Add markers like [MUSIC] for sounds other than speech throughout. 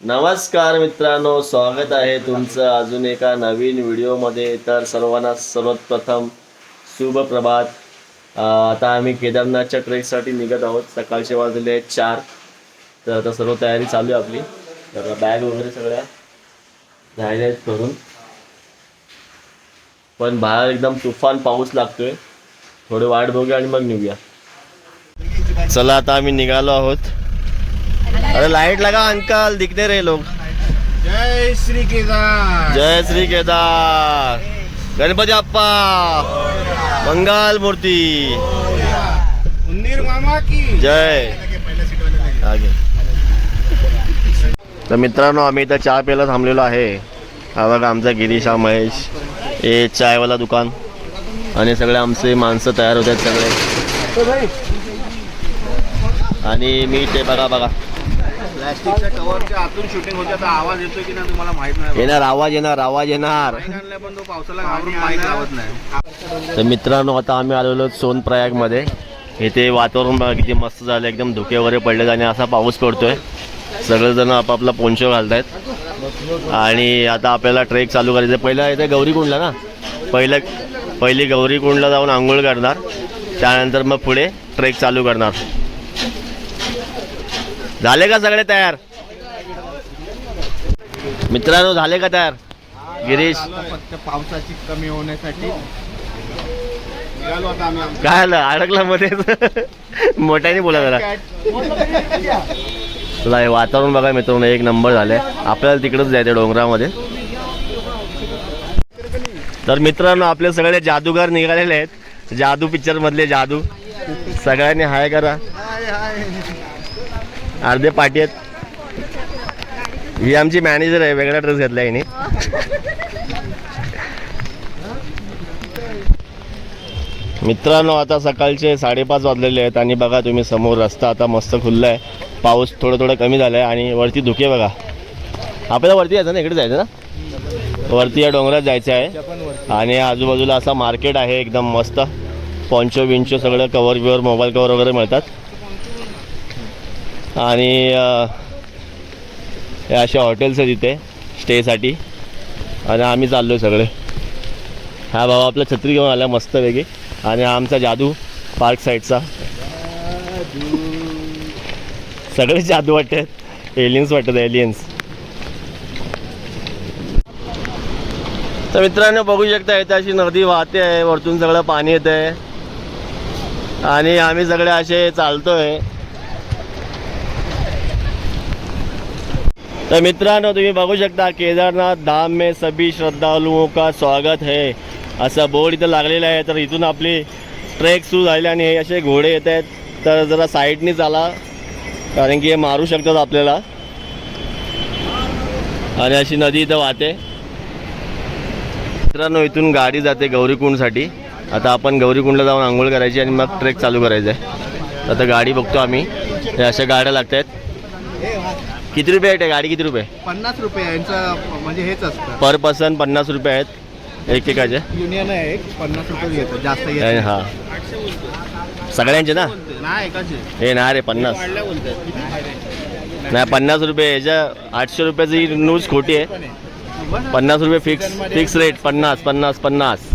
नमस्कार मित्रांनो स्वागत आहे तुमचं अजून एका नवीन व्हिडिओमध्ये. तर सर्वांना सर्वप्रथम शुभ प्रभात. आता आम्ही केदारनाथच्या ट्रेकसाठी निघत आहोत. सकाळचे वाजले आहेत चार. तर आता सर्व तयारी चालू आहे आपली. तर बॅग वगैरे सगळ्या राहिल्या आहेत करून पण बाहेर एकदम तुफान पाऊस लागतोय. थोडी वाट बघूया आणि मग निघूया. चला आता आम्ही निघालो आहोत. अरे लाइट लगा अंकल दिखते रहे लोग। जय श्री केदार। जय श्री केदार। गणपती अप्पा मंगल मूर्ती उन्नीर मामा की। जय। आगे। तर मित्रांनो आम्ही इथं चहा प्यायला थांबलेलो आहे. हा बघा आमचा गिरीश हा महेश. हे चायवाला दुकान. आणि सगळे आमचे माणसं तयार होत आहेत सगळे. आणि मी ते बघा बघा. प्लॅस्टिकच्या कव्हरच्या आतून शूटिंग होते आता आवाज येतोय की नाही तुम्हाला माहीत नाही. येणार आवाज येणार आवाज येणार. आणलाय पण तो पावसाला घाबरून माईक लावत नाही तर मित्रांनो आता आम्ही आलेलो सोनप्रयागमध्ये. इथे वातावरण बघा किती मस्त झालं एकदम धुके वगैरे पडलेत आणि असा पाऊस पडतोय. सगळेजण आपापला पोंचो घालतायत. आणि आता आपल्याला ट्रेक चालू करायचं पहिलं इथे गौरीकुंडला ना? पहिलं पहिली गौरीकुंडला जाऊन आंघोळ करणार. त्यानंतर मग पुढे ट्रेक चालू करणार. झाले का सगळे तयार? मित्रांनो झाले का तयार? गिरीश? फक्त पावसाची कमी होण्यासाठी काय आलं अडकला मध्ये मोठ्याने बोला जरा. तुला हे वातावरण बघा मित्रांनो एक नंबर झालंय. आपल्याला तिकडच जायचं डोंगरामध्ये. तर मित्रांनो आपले सगळे जादूगार निघालेले आहेत. जादू पिक्चर मधले जादू. सगळ्यांनी हाय करा. अर्धे पाठी आहेत. ही आमची मॅनेजर आहे वेगळा ड्रेस घेतला हिने. मित्रांनो आता सकाळचे साडेपाच वाजलेले आहेत आणि बघा तुम्ही समोर रस्ता आता मस्त खुल्ला आहे पाऊस थोडं थोडं कमी झाला आहे आणि वरती धुके बघा. आपल्याला वरती जायचं ना? इकडे जायचं ना? वरती या डोंगरात जायचं आहे. आणि आजूबाजूला असा मार्केट आहे एकदम मस्त. पॉन्चो विंचो सगळं कवर बिवर मोबाईल कवर वगैरे मिळतात. आणि हे असे हॉटेल्स आहेत इथे स्टेसाठी. आणि आम्ही चाललो आहे सगळे. हा बाबा आपला छत्री घेऊन आला मस्त वेगळी आणि आमचा जादू पार्क साईडचा. सगळे जादू वाटतात. एलियन्स वाटतात एलियन्स तर मित्रांनो बघू शकता इथे अशी नदी वाहते आहे. वरतून सगळं पाणी येत आहे आणि आम्ही सगळे असे चालतोय. तर मित्रांनो तुम्ही बघू शकता केदारनाथ धाम में सभी श्रद्धालुओं का स्वागत है. असं बोर्ड इथं लागलेलं आहे. तर इथून आपली ट्रेक सुरू झाली आणि हे असे घोडे येत आहेत. तर जरा साईडनी चाला कारण की हे मारू शकतात आपल्याला. आणि अशी नदी इथं वाहते. मित्रांनो इथून गाडी जाते गौरीकुंडसाठी. आता आपण गौरीकुंडला जाऊन आंघोळ करायची आणि मग ट्रेक चालू करायचं आहे आता गाडी बघतो आम्ही. हे अशा गाड्या लागत आहेत किती रुपये आहे गाडी? किती रुपये? पन्नास रुपये यांचं म्हणजे हेच असतं. पर पर्सन पन्नास रुपये आहेत. एक एकाचे युनियन आहे एक. पन्नास रुपये घेतो. जास्त घेत हा. सगळ्यांचे ना? नाही एकाचे. हे ना रे पन्नास. वाढल्या बोलतात नाही पन्नास रुपये. याच्या आठशे रुपयाची ही न्यूज खोटी आहे. पन्नास रुपये फिक्स फिक्स रेट पन्नास पन्नास पन्नास.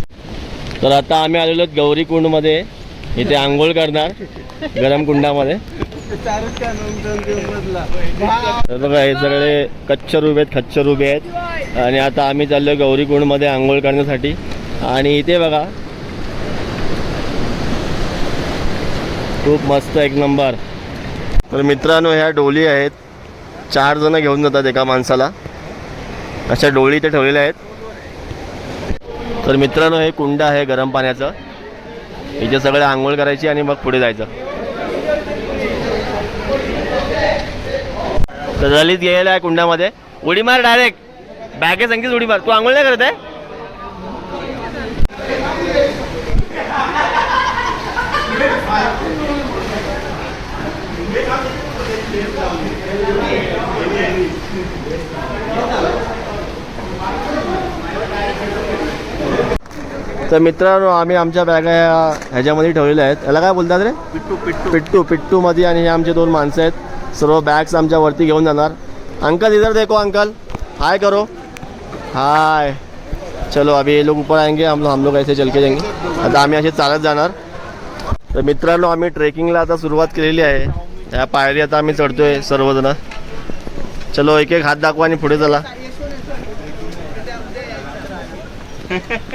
तर आता आम्ही आलेलो आहोत गौरी कुंडमध्ये इथे आंघोळ करणार गरम कुंडामध्ये. तर बघा हे सगळे कच्छ उभे आहेत खच्चर उभे आहेत. आणि आता आम्ही चाललो गौरी कुंडमध्ये आंघोळ करण्यासाठी. आणि इथे बघा खूप मस्त एक नंबर तर मित्रांनो ह्या डोली आहेत. चार जण घेऊन जातात एका माणसाला. अशा डोळी इथे ठेवलेल्या आहेत. तर मित्रांनो हे कुंड आहे गरम पाण्याचं. इथे सगळं आंघोळ करायची आणि मग पुढे जायचं. तर ललित गेलेला आहे कुंडामध्ये. उडी मार डायरेक्ट बॅगे संगीत उडी मार. तू आंघोळ नाही करत आहे? तर मित्रांनो आम्ही आमच्या बॅगा ह्या ह्याच्यामध्ये ठेवलेल्या आहेत. याला काय बोलतात रे? पिट्टू पिट्टू. पिट्टू पिट्टूमध्ये आणि हे आमचे दोन माणसं आहेत. सर्व बॅग्स आमच्या वरती घेऊन जाणार. अंकल इधर देखो अंकल. हाय करो. हाय चलो अभी ये लोग ऊपर आएंगे हम लोग हम लोग ऐसे चल के जाएंगे. आता आम्ही असे चालत जाणार. तर मित्रांनो आम्ही ट्रेकिंगला आता सुरुवात केलेली आहे. ह्या पायरी आता आम्ही चढतोय सर्वजण. चलो एक एक हात दाखवा आणि पुढे चला.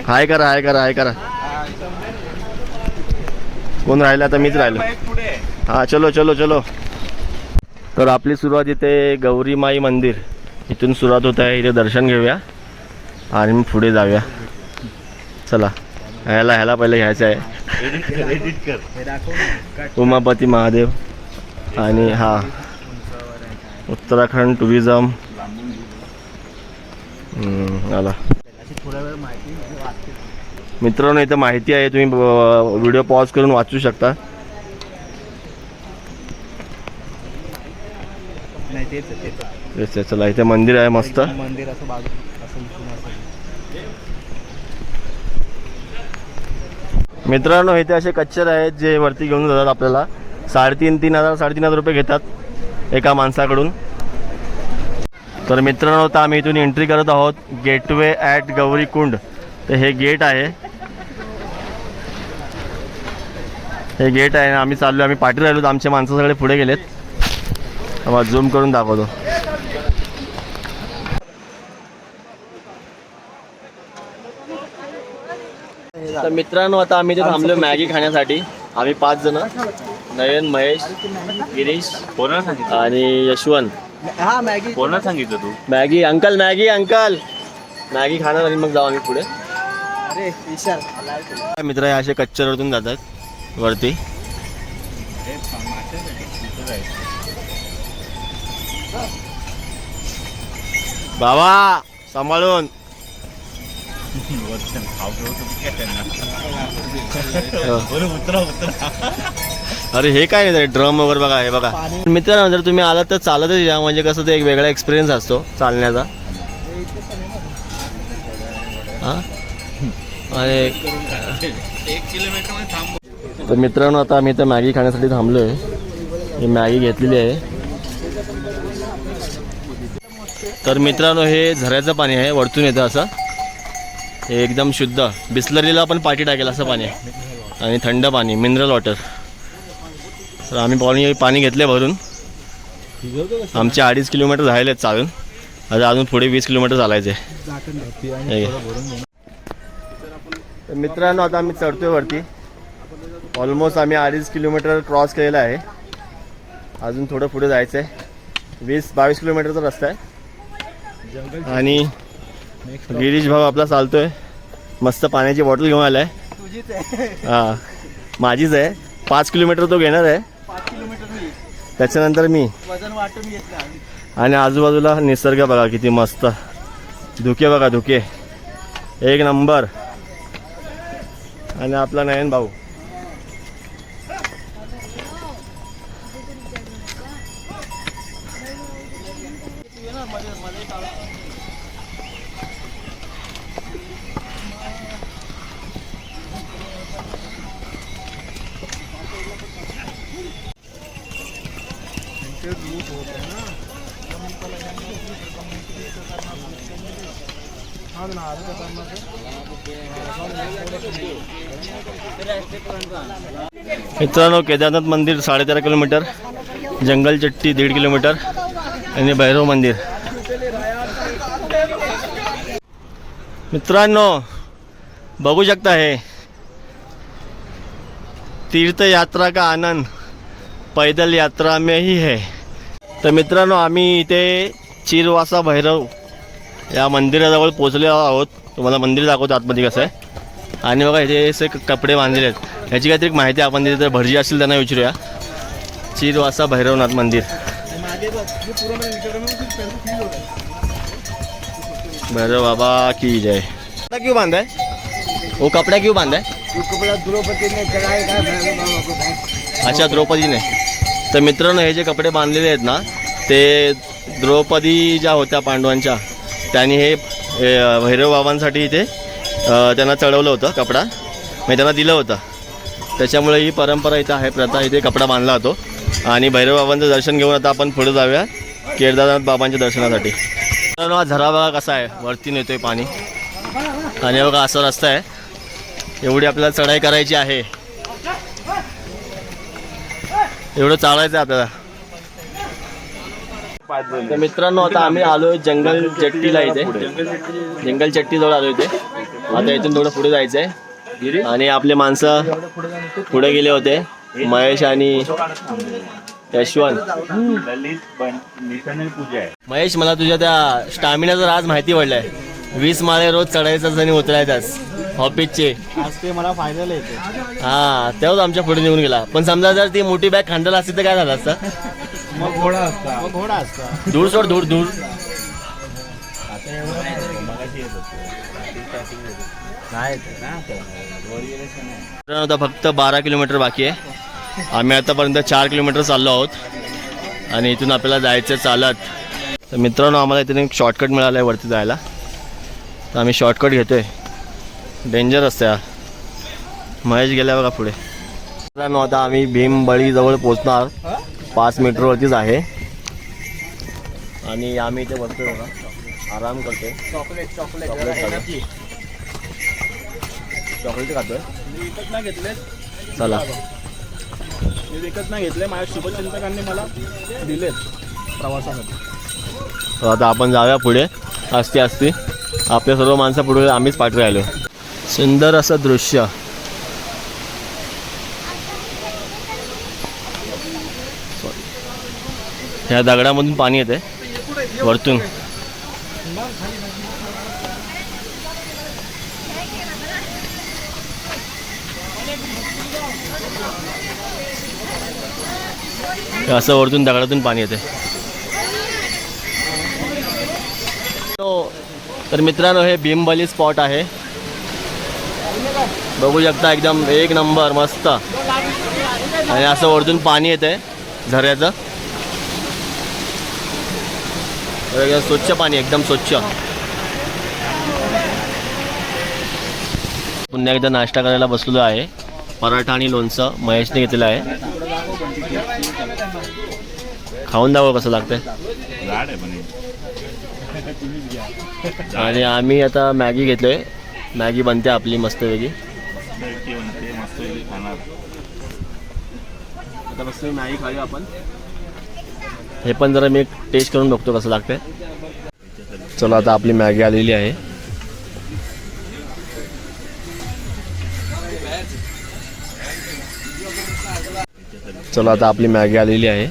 हाय करा हाय करा हाय करा. कोण राहिलं? आता मीच राहिलो. पुढे हा चलो चलो चलो. तर आपली सुरुवात इथे गौरीमाई मंदिर. इथून सुरुवात होत आहे. इथे दर्शन घेऊया. आणि मग पुढे जाऊया. चला. ह्याला ह्याला पहिले घ्यायचं आहे. उमापती महादेव. आणि हा. उत्तराखंड टुरिझम. आला. मित्रांनो इथं माहिती आहे. तुम्ही व्हिडिओ पॉज करून वाचू शकता. तेच आहे, तेच आहे. चला इथे मंदिर आहे मस्त. मंदिर असं बाजू असं इथून असं. मित्रांनो इथे असे कच्चर आहेत जे वरती घेऊन जातात आपल्याला. साडेतीन तीन हजार साडेतीन हजार रुपये घेतात एका माणसाकडून. तर मित्रांनो आता आम्ही इथून एंट्री करत आहोत. गेटवे ॲट गौरी कुंड तर हे गेट आहे. हे गेट आहे आम्ही चाललो आम्ही पाठी राहिलो तर आमचे माणसं सगळे पुढे गेलेत. झूम करून दाखवतो. तर मित्रांनो आता आम्ही इथे थांबलो मॅगी खाण्यासाठी. आम्ही पाच जण. नयन महेश गिरीश आणि यशवंत. हा मॅगी. कोणाला सांगितलं तू? Maggi uncle Maggi uncle. Maggi खाणार आणि मग जाऊ आम्ही पुढे. अरे विशाल. मित्र हे असे कच्चरवरतून जातात. वरती. बाबा सांभाळून. [LAUGHS] अरे हे काय नाही ड्रम वगैरे बघा हे बघा. मित्रांनो जर तुम्ही आलात तर चालतच या म्हणजे कसं ते एक वेगळा एक्सपिरियन्स असतो चालण्याचा. हा? तर मित्रांनो आता आम्ही इथं मॅगी खाण्यासाठी थांबलो आहे ही मॅगी घेतलेली आहे. तर मित्रांनो हे झऱ्याचं पाणी आहे वरतून येतं असं. हे एकदम शुद्ध. बिस्लरीला पण पाठी टाकेल असं पाणी आहे. आणि थंड पाणी मिनरल वॉटर तर आम्ही पाणी पाणी घेतले भरून. आमचे अडीच किलोमीटर झालेले आहेत चालून. आता अजून पुढे वीस किलोमीटर चालायचे तर मित्रांनो आता आम्ही चढतोय वरती. ऑलमोस्ट आम्ही अडीच किलोमीटर क्रॉस केलेला आहे. अजून थोडं पुढे जायचं आहे वीस बावीस किलोमीटरचा रस्ता आहे. आणि गिरीश भाऊ आपला चालतोय. मस्त पाण्याची बॉटल घेऊन आलाय. हा. माझीच आहे. पाच किलोमीटर तो घेणार आहे. त्याच्यानंतर मी. आणि आजूबाजूला निसर्ग बघा किती मस्त. धुके बघा धुके. एक नंबर. आणि आपला नयन भाऊ मित्रांनो केदारनाथ मंदिर साडेतेरा किलोमीटर जंगल चट्टी दीड किलोमीटर आणि भैरव मंदिर. मित्रांनो बघू शकता हे तीर्थ यात्रा का आनंद पैदल यात्रा में ही है. तर मित्रांनो आम्ही इथे चिरवासा भैरव या मंदिराजवळ पोचले आहोत. तुम्हाला मंदिर दाखवतो आतमध्ये कसं आहे. आणि बघा इथे असे कपडे बांधलेले आहेत. याची काहीतरी माहिती आपण तिथे जर भटजी असेल त्यांना विचारूया. चिरवासा भैरवनाथ मंदिर. भैरव बाबा की जय. कपड़ा क्यू बांधाय? है वो कपड़ा क्यों बांधाय? अच्छा द्रौपदीने. तर मित्रांनो हे जे कपडे बांधलेले आहेत ना ते द्रौपदी ज्या होत्या पांडवांच्या त्यांनी हे भैरव बाबांसाठी इथे त्यांना चढवलं होतं कपडा. मी त्यांना दिलं होतं. त्याच्यामुळे ही परंपरा इथं आहे. प्रथा इथे कपडा बांधला होतो आणि भैरव बाबांचं दर्शन घेऊन आता आपण पुढे जाऊया केदारनाथ बाबांच्या दर्शनासाठी. तर हा झरा बघा कसा आहे. वरती नेतो आहे पाणी. आणि बघा असा रस्ता आहे. एवढी आपल्याला चढाई करायची आहे. एवढं चालायचं आहे आपल्याला. तर मित्रांनो आता आम्ही आलोय जंगल चट्टीला इथे. जंगल चट्टी जवळ आलो इथे. आता इथून थोडं पुढे जायचंय. आणि आपले माणसं पुढे गेले होते. महेश आणि यशवंत. महेश मला तुझ्या त्या स्टॅमिनाचं राज माहिती पडलंय. वीस माळे रोज चढायचाच आणि उतरायचाच ऑफिसचे आज ते मला फायनल येते हा तेव्हाच आमच्या पुढे निघून गेला. पण समजा जर ती मोठी बॅग खांडल असती तर काय झालं असतं? मग घोडा असता. मग घोडा असता. दूर सोड दूर दूर मित्रांनो, आता फक्त बारा किलोमीटर बाकी आहे. आम्ही आतापर्यंत चार किलोमीटर चाललो आहोत. आणि इथून आपल्याला जायचं चालत. तर मित्रांनो आम्हाला इथे एक शॉर्टकट मिळाला आहे वरती जायला. तर आम्ही शॉर्टकट घेतोय. डेंजर असतं महेश गेल्या बघा पुढे. मित्रांनो आता आम्ही भीमबळीजवळ पोचणार पाच मीटरवरतीच आहे. आणि आम्ही इथे बसतोय बघा. आराम करतोय. चॉकलेट चॉकलेट चॉकलेट खातोय. चॉकलेट खातोय. विकत नाही घेतले. चला. मी विकत नाही घेतले. माझ्या शुभचिंतकांनी मला दिलेत प्रवासासाठी आता आपण जाऊया पुढे. असती असती आपल्या सर्व माणसं पुढे आम्हीच पाठी राहिलो. सुंदर असं दृश्य. ह्या दगडामधून पाणी येते वरतून. असं वरतून दगडातून पाणी येते हो, तर मित्रांनो हे भीमबली स्पॉट आहे. बघू शकता एकदम एक नंबर मस्त. आणि असं वरतून पाणी येते झऱ्याचं एकदम स्वच्छ पाणी एकदम स्वच्छ. पुन्हा एकदा नाश्ता करायला बसलेलो आहे. पराठा आणि लोणचं महेशने घेतलेलं आहे. खाऊन दाखव कसं लागतंय. आणि आम्ही आता मॅगी घेतलोय मॅगी बनते आपली मस्त खाणार. आता मस्त मॅगी खाऊया आपण. हे पण जरा मी टेस्ट करून बघतो कसं लागतंय. चला आता आपली मॅगी आलेली आहे. चला आता आपली मॅगी आलेली आहे.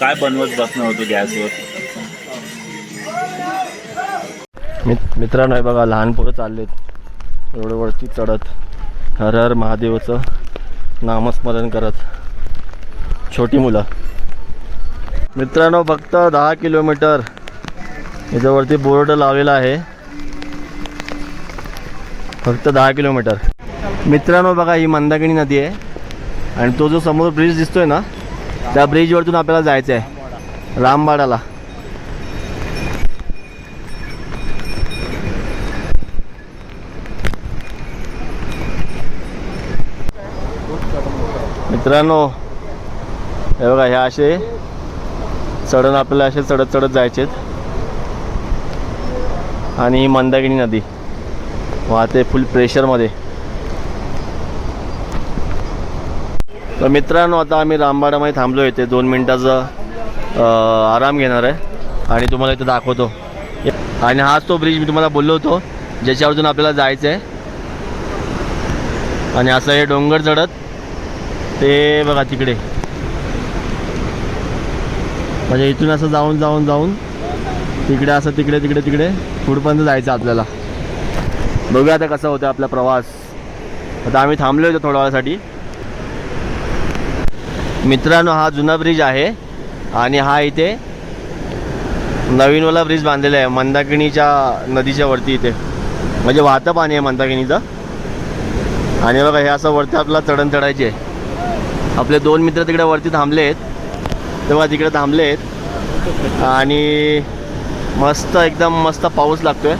काय बनवत बसणं होतं गॅसवर? मित मित्रांनो हे बघा लहान पोरं चाललेत. एवढं वरती चढत. हर हर महादेवाचं नामस्मरण करत. छोटी मुलं. मित्रांनो फक्त दहा किलोमीटर याच्यावरती बोर्ड लावलेला आहे. फक्त दहा किलोमीटर. मित्रांनो बघा ही मंदाकिनी नदी आहे. आणि तो जो समोर ब्रिज दिसतोय ना त्या ब्रिजवरतून आपल्याला जायचं आहे रामबाडाला. मित्रांनो हे बघा ह्या असे चढण आपल्याला असे चढत चढत जायचेत. आणि ही मंदाकिनी नदी. वाहते फुल प्रेशरमध्ये तर मित्रांनो आता आम्ही रामबाडामध्ये थांबलो इथे. दोन मिनटाचा आराम घेणार आहे. आणि तुम्हाला इथे दाखवतो. आणि हाच तो ब्रिज मी तुम्हाला बोललो होतो ज्याच्यावरून आपल्याला जायचं आहे आणि असं हे डोंगर चढत ते बघा तिकडे. म्हणजे इथून असं जाऊन जाऊन जाऊन तिकडे असं तिकडे तिकडे तिकडे पुढपर्यंत जायचं आपल्याला. बघूया आता कसा होता आपला प्रवास. आता आम्ही थांबलो होतो थोड्या वेळासाठी. मित्रांनो हा जुना ब्रिज आहे आणि हा इथे नवीनवाला ब्रिज बांधलेला आहे मंदाकिनीच्या नदीच्या वरती इथे. म्हणजे वाहतं पाणी आहे मंदाकिनीचं. आणि बघा हे असं वरती आपला चढण चढायचे आहे. आपले दोन मित्र तिकडे वरती थांबले आहेत तेव्हा तिकडे थांबले आहेत आणि मस्त एकदम मस्त पाऊस लागतोय.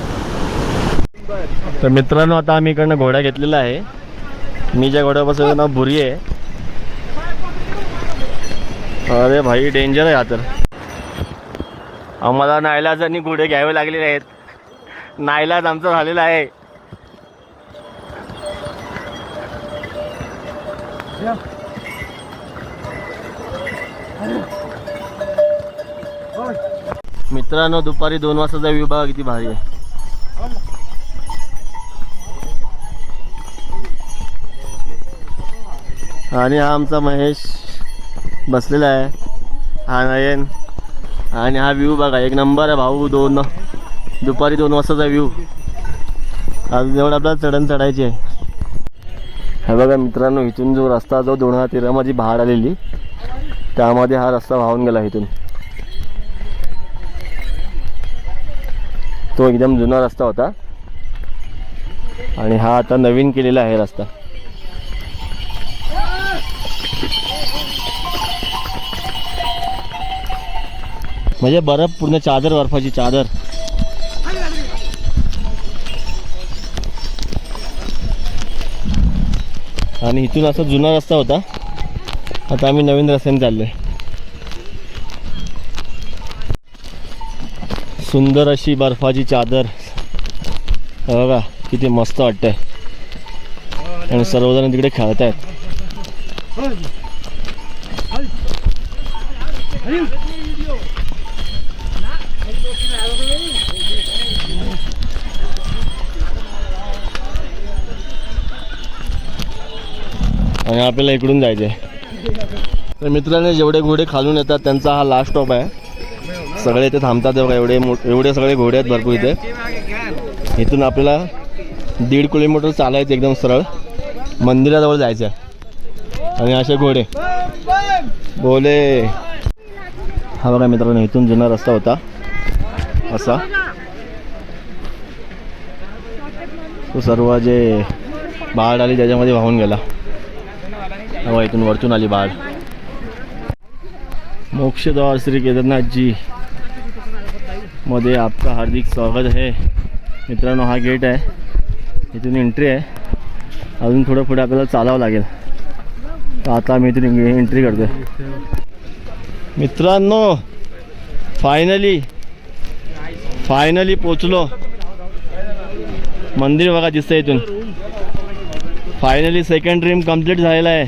तर मित्रांनो आता आम्ही इकडनं घोडा घेतलेला आहे. मी ज्या घोड्यापासून नाव भुरी आहे. अरे भाई डेंजर आहे हा तर. आम्हाला आणि घोडे घ्यावे लागलेले आहेत. नायलाज आमचा झालेला आहे. मित्रांनो दुपारी दोन वाजताचा विभाग किती भारी आहे. आणि हा आमचा महेश बसलेला आहे. हा नयन. आणि हा व्ह्यू बघा एक नंबर आहे भाऊ दोन. दुपारी दोन वाजताचा व्ह्यू अजून एवढं आपल्याला चढण चढायची आहे. हे बघा मित्रांनो इथून जो रस्ता जो दोन हजार तेरामध्ये भाड आलेली त्यामध्ये हा रस्ता वाहून गेला इथून. तो एकदम जुना रस्ता होता. आणि हा आता नवीन केलेला आहे रस्ता. म्हणजे बर्फ पूर्ण चादर बर्फाची चादर. आणि इथून असा जुना रस्ता होता. आता आम्ही नवीन रस्त्याने चाललोय. सुंदर अशी बर्फाची चादर. बघा किती मस्त वाटतंय. आणि सर्वजण तिकडे खेळत आहेत आणि आपल्याला इकडून जायचं आहे तर मित्रांनो जेवढे घोडे खालून येतात त्यांचा हा लास्ट स्टॉप आहे. सगळे इथे थांबतात बघा एवढे मो एवढे सगळे घोडे आहेत भरपूर इथे. इथून आपल्याला दीड किलोमीटर चालायचं एकदम सरळ. मंदिराजवळ जायचं आहे आणि असे घोडे. बोले हा बघा मित्रांनो इथून जुना रस्ता होता. असा. तो सर्व जे बाढ आली त्याच्यामध्ये वाहून गेला. हवा इथून वरतून आली बाढ मोक्षद्वार श्री केदारनाथ जी मध्ये आपका हार्दिक स्वागत आहे मित्रांनो हा गेट आहे. इथून एंट्री आहे. अजून थोडं पुढे आपल्याला चालावं लागेल. तर आता आम्ही इथून एंट्री करतोय. मित्रांनो फायनली फायनली पोचलो. मंदिर बघा दिसतंय इथून. फायनली सेकंड ड्रीम कंप्लीट झालेला आहे.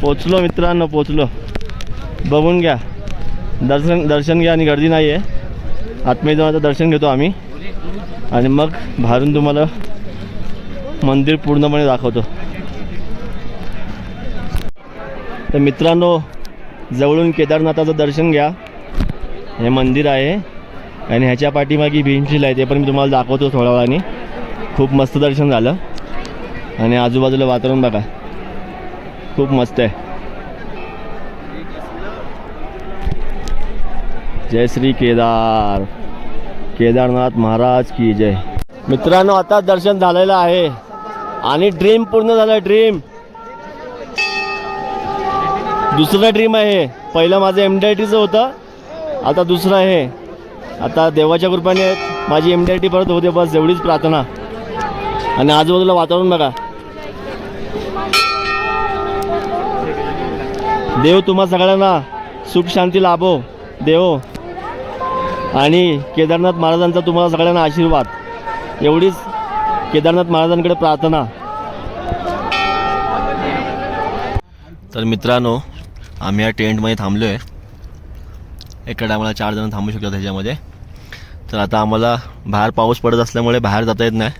पोचलो मित्रांनो पोचलो. बघून घ्या. दर्शन दर्शन घ्या आणि गर्दी नाही आहे आत्मीय जाऊन आता दर्शन घेतो आम्ही. आणि मग बाहेरून तुम्हाला मंदिर पूर्णपणे दाखवतो. तर मित्रांनो जवळून केदारनाथाचं दर्शन घ्या. हे मंदिर आहे. आणि ह्याच्या पाठीमागे भीमशील आहे. ते पण मी तुम्हाला दाखवतो थोड्या वेळाने खूप मस्त दर्शन झालं. आणि आजूबाजूला वातावरण बघा. खूप मस्त आहे. जय श्री केदार. केदारनाथ महाराज की जय. मित्रांनो आता दर्शन झालेलं आहे. आणि ड्रीम पूर्ण झालं ड्रीम दुसरं ड्रीम आहे पहिलं माझं एम डी आय टीचं होतं. आता दुसरं आहे आता देवाच्या कृपाने माझी एम डी आय टी परत होते बस एवढीच प्रार्थना. आणि आजूबाजूला वातावरण बघा. देव तुम्हा सगळ्यांना सुख शांती लाभो. देव. आणि केदारनाथ महाराजांचा तुम्हाला सगळ्यांना आशीर्वाद. एवढीच केदारनाथ महाराजांकडे प्रार्थना. तर मित्रांनो आम्ही या टेंटमध्ये थांबलो आहे एका टायमाला चार जण थांबू शकतो त्याच्यामध्ये तर आता आम्हाला बाहेर पाऊस पडत असल्यामुळे बाहेर जाता येत नाही.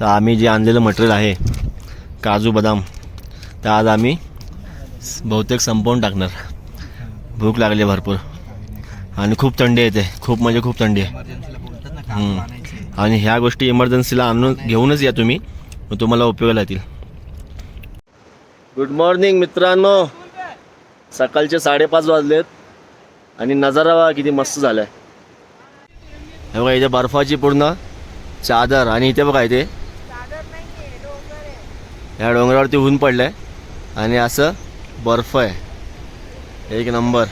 तर आम्ही जे आणलेलं मटेरियल आहे काजू बदाम तर आज आम्ही बहुतेक संपवून टाकणार. भूक लागली आहे भरपूर. आणि खूप थंडी येते खूप म्हणजे खूप थंडी आहे. हम्म. आणि ह्या गोष्टी इमर्जन्सीला आणून घेऊनच या तुम्ही. मग तुम्हाला उपयोगाला येतील. गुड मॉर्निंग मित्रांनो. सकाळचे साडेपाच वाजलेत. आणि नजारा बघा किती मस्त झाला आहे हे बघा इथे बर्फाची पूर्ण चादर आणि इथे बघा इथे. या डोंगरावरती ऊन पडलंय. आणि असं बर्फ आहे. एक नंबर.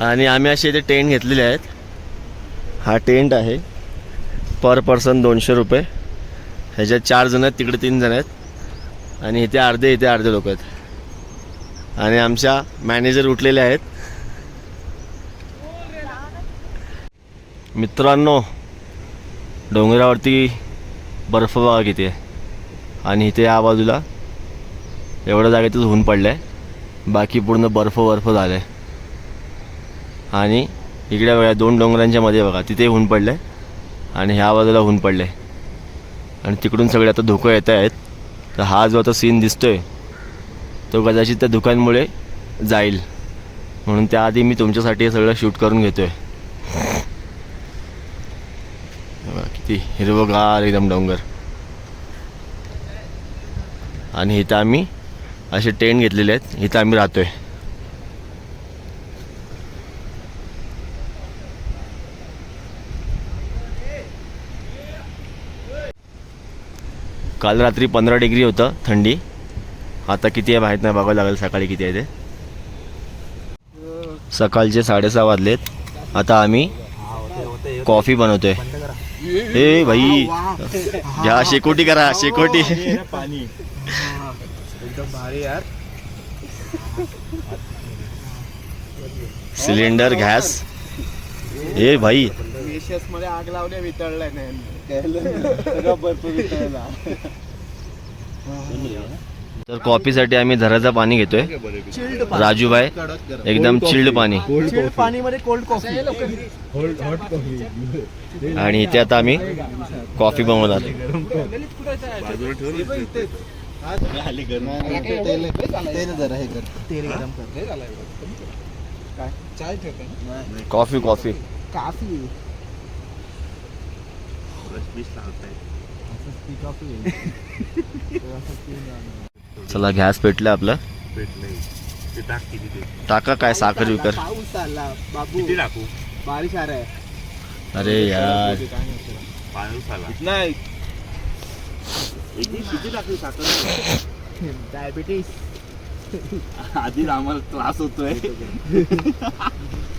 आणि आम्ही असे इथे टेंट घेतलेले आहेत. हा टेंट आहे. पर पर्सन दोनशे रुपये. ह्याच्यात चार जण आहेत तिकडे तीन जण आहेत. आणि इथे अर्धे इथे अर्धे लोक आहेत. आणि आमच्या मॅनेजर उठलेले आहेत. मित्रांनो डोंगरावरती बर्फ बघा किती आहे. आणि इथे या बाजूला एवढ्या जागेतच ऊन पडलं आहे बाकी पूर्ण बर्फ बर्फ झालं आहे आणि इकडे बघा दोन डोंगरांच्या मध्ये बघा तिथे ऊन पडलं आहे आणि ह्या बाजूला ऊन पडलं आहे आणि तिकडून सगळे आता धुकं येत आहेत. तर हा जो आता सीन दिसतोय तो कदाचित त्या धुक्यांमुळे जाईल. म्हणून त्याआधी मी तुमच्यासाठी हे सगळं शूट करून घेतोय. आहे किती हिरवगार एकदम डोंगर. आणि इथं आम्ही असे टेंट घेतलेले आहेत इथं आम्ही राहतोय. काल रात्री पंधरा डिग्री होतं थंडी. आता किती आहे माहीत नाही बघावं लागेल सकाळी किती आहे ते. सकाळचे साडेसहा वाजलेत. आता आम्ही कॉफी बनवतोय. हे भाई घ्या शेकोटी करा शेकोटी. पाणी एकदम भारी यार सिलेंडर गॅस. हे भाई. मध्ये आग लावल्या वितळलाय नाही [LAUGHS] तर कॉफीसाठी आम्ही झऱ्याचं पाणी घेतोय. राजूभाई एकदम चिल्ड पाणी. पाणी मध्ये कोल्ड कॉफी आणि इथे आता आम्ही कॉफी बनवणार चाय ठेवतो कॉफी. चला गॅस पेटलं आपलं. टाक किती ते? टाका काय साखर विकर पाऊस आला बाबू. किती टाकू? बारिश आ रहा है अरे यार. पाऊस आला. नाही किती टाकू साखर? डायबिटीस आधी आम्हाला त्रास होतोय.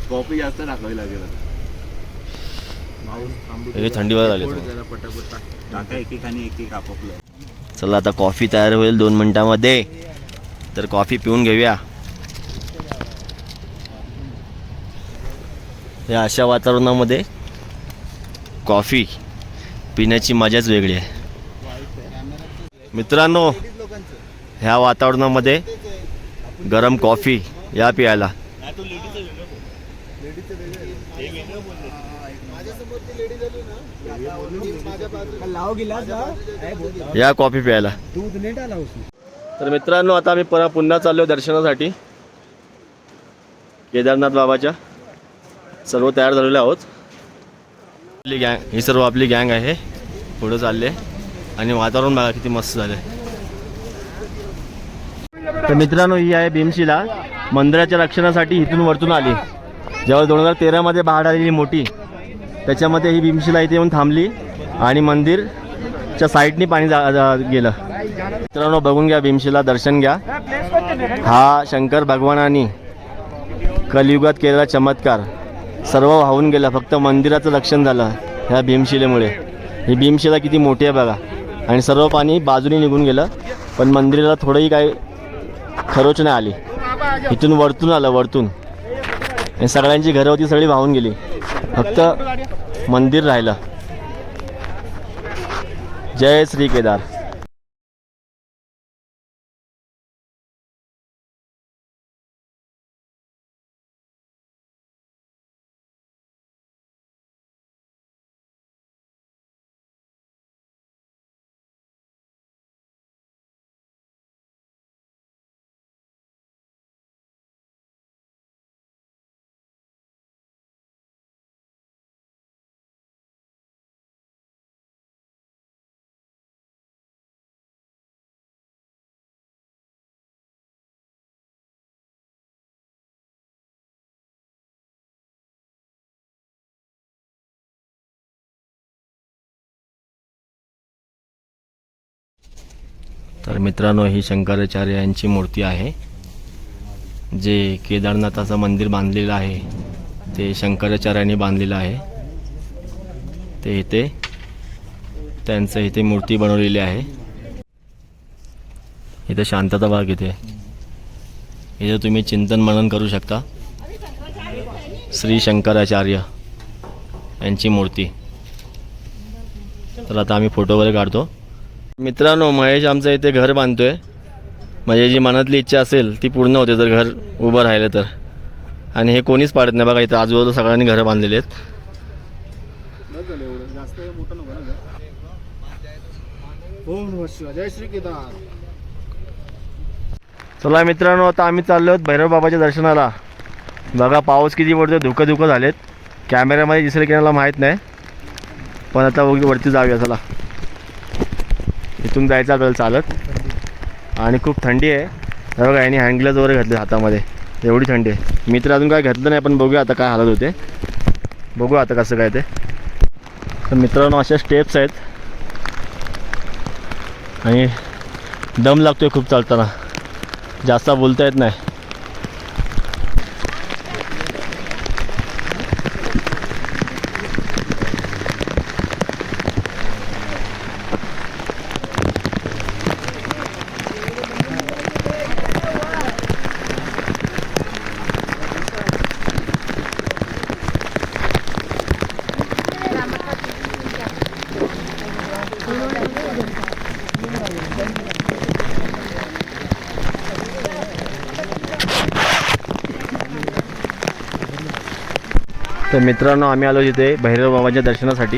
कॉफी जास्त टाकावी लागेल. हे थंडी वाजत आली जरा. पटापट टाक. एकेकाने एक एक आपापलं. चला आता कॉफी तयार होईल दोन मिनिटामध्ये. तर कॉफी पिऊन घेऊया. या अशा वातावरणामध्ये कॉफी पिण्याची मजाच वेगळी आहे. मित्रांनो ह्या वातावरणामध्ये गरम कॉफी या हा. या कॉफी प्यायला. तर मित्रांनो आता आम्ही पुन्हा पुन्हा चाललो दर्शनासाठी. केदारनाथ बाबाच्या. सर्व तयार झालेले आहोत. आपली गँग ही सर्व आपली गँग आहे. पुढं चालले. आणि वातावरण बघा किती मस्त झालं तर मित्रांनो ही आहे भीमशिला. मंदिराच्या रक्षणासाठी इथून वरतून आली. जेव्हा दोन हजार तेरामध्ये बाढ आलेली मोठी. त्याच्यामध्ये ही भीमशिला इथे येऊन थांबली आणि मंदिरच्या साईडनी पाणी जा जा- गेलं. मित्रांनो बघून घ्या भीमशिला दर्शन घ्या. हा शंकर भगवानानी कलियुगात केलेला चमत्कार. सर्व वाहून गेला फक्त मंदिराचं रक्षण झालं ह्या भीमशिलेमुळे. ही भीमशिला किती मोठी आहे बघा. आणि सर्व पाणी बाजूने निघून गेलं पण मंदिराला थोडंही काही खरोच नाही आली. इथून वरतून आलं वरतून. आणि सगळ्यांची घरं होती सगळी वाहून गेली. फक्त मंदिर राहिलं. जय श्री केदार. तर मित्रांनो ही शंकराचार्य यांची मूर्ती आहे जे केदारनाथाचं मंदिर बांधलेलं आहे. ते शंकराचार्यांनी बांधलेलं आहे. ते इथे त्यांचं इथे मूर्ती बनवलेली आहे. इथे शांतता भाग इथे. इथे तुम्ही चिंतन मनन करू शकता. श्री शंकराचार्य यांची मूर्ती. तर आता आम्ही फोटो वगैरे काढतो. मित्रांनो महेश आमचं इथे घर बांधतोय. म्हणजे जी मनातली इच्छा असेल ती पूर्ण होते. जर घर उभं राहिलं तर. आणि हे कोणीच पाडत नाही बघा इथं आजूबाजूला सगळ्यांनी घरं बांधलेली आहेत. चला मित्रांनो आता आम्ही चाललो आहोत भैरव बाबाच्या दर्शनाला. बघा पाऊस किती पडतो धुकं धुकं झालेत. कॅमेऱ्यामध्ये दिसेल की मला माहीत नाही. पण आता वरती जाऊया चला. इथून जायचं आपल्याला चालत. आणि खूप थंडी आहे. हे बघा यांनी हँडग्लव्ज वगैरे घातले हातामध्ये. एवढी थंडी आहे. मी तर अजून काय घातलं नाही पण बघूया आता काय हालत होते. बघू आता कसं काय ते. तर मित्रांनो अशा स्टेप्स आहेत. आणि दम लागतो आहे खूप चालताना. जास्त बोलता येत नाही. तर मित्रांनो आम्ही आलो तिथे भैरव बाबाच्या दर्शनासाठी.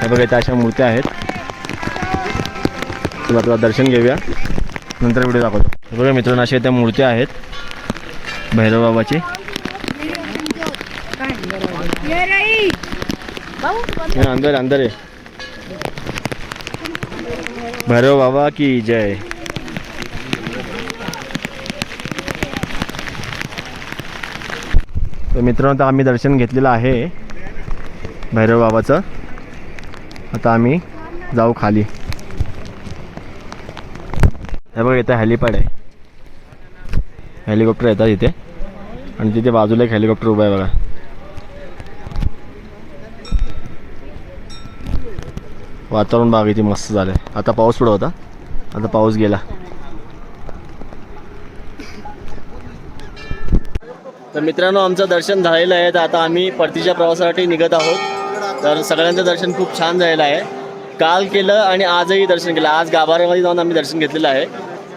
हे बघा इथे अशा मूर्त्या आहेत. चला तुला दर्शन घेऊया. नंतर व्हिडिओ दाखवतो. हे बघा मित्रांनो अशा त्या मूर्त्या आहेत. भैरव बाबाची. अंदर अंदर आहे भैरव बाबा की जय. तर मित्रांनो आता आम्ही दर्शन घेतलेलं आहे भैरव बाबाचं. आता आम्ही जाऊ खाली. हे बघा इथं हेलिपॅड आहे. हेलिकॉप्टर येतात इथे. आणि तिथे बाजूला एक हेलिकॉप्टर उभं आहे बघा. वातावरण बाग इथे मस्त झालं आहे आता पाऊस पडत होता. आता पाऊस गेला. तर मित्रांनो आमचं दर्शन झालेलं आहे. तर आता आम्ही परतीच्या प्रवासासाठी निघत आहोत. तर सगळ्यांचं दर्शन खूप छान झालेलं आहे. काल केलं आणि आजही दर्शन केलं. आज गाभाऱ्यामध्ये जाऊन आम्ही दर्शन घेतलेलं आहे.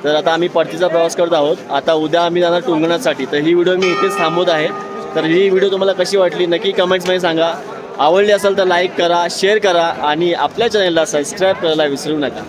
तर आता आम्ही परतीचा प्रवास करत आहोत. आता उद्या आम्ही जाणार टुंगणासाठी तर ही व्हिडिओ मी इथेच थांबवत आहे. तर ही व्हिडिओ तुम्हाला कशी वाटली नक्की कमेंट्समध्ये सांगा. आवडली असेल तर लाईक करा शेअर करा आणि आपल्या चॅनलला सबस्क्राईब करायला विसरू नका.